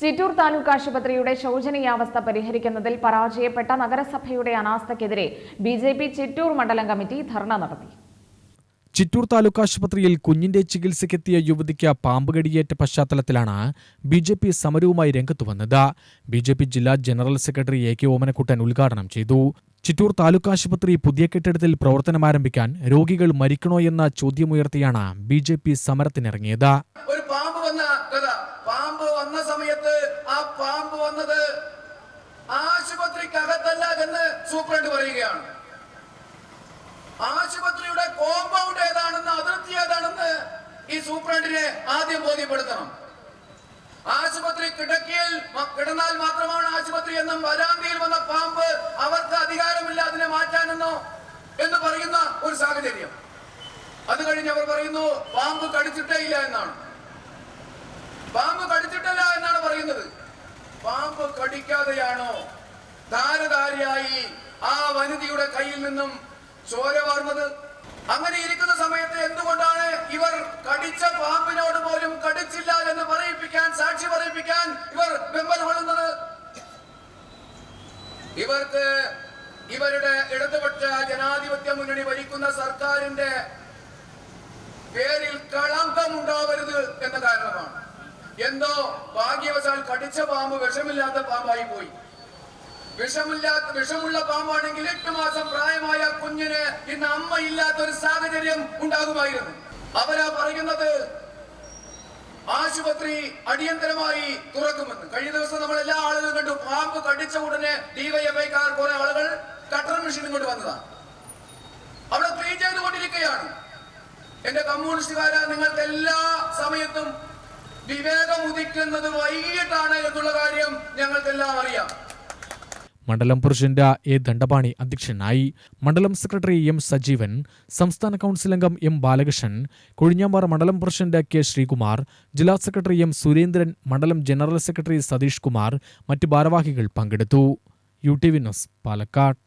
ചിറ്റൂർ താലൂക്ക് ആശുപത്രിയുടെ ശോചനീയാവസ്ഥ പരിഹരിക്കുന്നതിൽ പരാജയപ്പെട്ട നഗരസഭയുടെ അനാസ്ഥക്കെതിരെ ബി ജെ പി ചിറ്റൂർ മണ്ഡലം കമ്മിറ്റി ധർണ നടത്തി. ചിറ്റൂർ താലൂക്ക് ആശുപത്രിയിൽ കുഞ്ഞിന്റെ ചികിത്സയ്ക്കെത്തിയ യുവതിക്ക് പാമ്പ് കടിയേറ്റ പശ്ചാത്തലത്തിലാണ് ബി ജെ പി സമരവുമായി രംഗത്തു വന്നത്. ബി ജെ പി ജില്ലാ general secretary A K Omanakkuttan ഉദ്ഘാടനം ചെയ്തു. ചിറ്റൂർ താലൂക്ക് ആശുപത്രി പുതിയ കെട്ടിടത്തിൽ പ്രവർത്തനമാരംഭിക്കാൻ രോഗികൾ മരിക്കണോ എന്ന ചോദ്യമുയർത്തിയാണ് ബി ജെ പി സമരത്തിനിറങ്ങിയത് ഒരു പാമ്പ് വന്ന കഥ പാമ്പ് വന്ന സമയത്ത് ആ പാമ്പ് വന്നത് ആശുപത്രിക്കകത്തല്ല എന്ന് സൂപ്രണ്ട് പറയുകയാണ്. ആശുപത്രിയുടെ കോമ്പൗണ്ട് ഏതാണെന്ന് അതിർത്തി ഏതാണെന്ന് ഈ സൂപ്രണ്ടിനെ ആദ്യം ബോധ്യപ്പെടുത്തണം. ആശുപത്രി കിടക്കിയിൽ കിടന്നാൽ മാത്രമാണ് ആശുപത്രി എന്നും വരാന്തിയിൽ വന്ന പാമ്പ് അവർക്ക് അധികാരമില്ല അതിനെ മാറ്റാനെന്നോ എന്ന് പറയുന്ന ഒരു സാഹചര്യം. അത് കഴിഞ്ഞ് അവർ പറയുന്നു പാമ്പ് കടിച്ചിട്ടേ ഇല്ല എന്നാണ്. പാമ്പ് കടിച്ചിട്ടല്ല പാമ്പ് കടിക്കാതെയാണോ? ധാരധാരിയായി ആ വനിതയുടെ കയ്യിൽ നിന്നും ചോര വാർന്നത്? അങ്ങനെ ഇരിക്കുന്ന സമയത്ത് എന്തുകൊണ്ടാണ് ഇവർ കടിച്ച പാമ്പിനോട് പോലും കടിച്ചില്ല എന്ന് പറയിപ്പിക്കാൻ സാക്ഷി പറയിപ്പിക്കാൻ ഇവർ വെമ്പൽ കൊള്ളുന്നത്? ഇവർക്ക് ഇവരുടെ ഇടതുപക്ഷ ജനാധിപത്യ മുന്നണി ഭരിക്കുന്ന സർക്കാരിന്റെ പേരിൽ കളങ്കമുണ്ടാവരുത് എന്ന കാരണമാണ്. എന്തോ ഭാഗ്യവശാൽ കടിച്ച പാമ്പ് വിഷമില്ലാത്ത പാമ്പായി പോയി. വിഷമില്ലാത്ത വിഷമുള്ള പാമ്പാണെങ്കിൽ എട്ട് മാസം പ്രായമായ കുഞ്ഞിന് ഇന്ന് അമ്മ ഇല്ലാത്ത ഒരു സാഹചര്യം ഉണ്ടാകുമായിരുന്നു. അവരാ പറയുന്നത് ആശുപത്രി അടിയന്തരമായി തുറക്കുമെന്ന്. കഴിഞ്ഞ ദിവസം നമ്മൾ എല്ലാ ആളുകളും കണ്ടു പാമ്പ് കടിച്ച ഉടനെ ഡിവൈഎഫ്ഐക്കാർ കുറെ ആളുകൾ കട്ടർ മെഷീൻ കൊണ്ട് വന്നതാണ് അവിടെ ക്ലീൻ ചെയ്തുകൊണ്ടിരിക്കുകയാണ്. എന്റെ കമ്മ്യൂണിസ്റ്റുകാര നിങ്ങൾക്ക് എല്ലാ സമയത്തും വിവേകം ഉദിക്കുന്നത് വൈകിട്ടാണ് എന്നുള്ള കാര്യം ഞങ്ങൾക്കെല്ലാം അറിയാം. മണ്ഡലം പ്രസിഡന്റ് എ ദണ്ഡപാണി അധ്യക്ഷനായി മണ്ഡലം സെക്രട്ടറി എം സജീവൻ സംസ്ഥാന കൗൺസിൽ അംഗം എം ബാലകൃഷ്ണൻ കൊഴിഞ്ഞാമ്പാറ മണ്ഡലം പ്രസിഡന്റ് കെ ശ്രീകുമാർ ജില്ലാ സെക്രട്ടറി എം സുരേന്ദ്രൻ മണ്ഡലം ജനറൽ സെക്രട്ടറി സതീഷ് കുമാർ മറ്റ് ഭാരവാഹികൾ പങ്കെടുത്തു. U T V news Palakkad.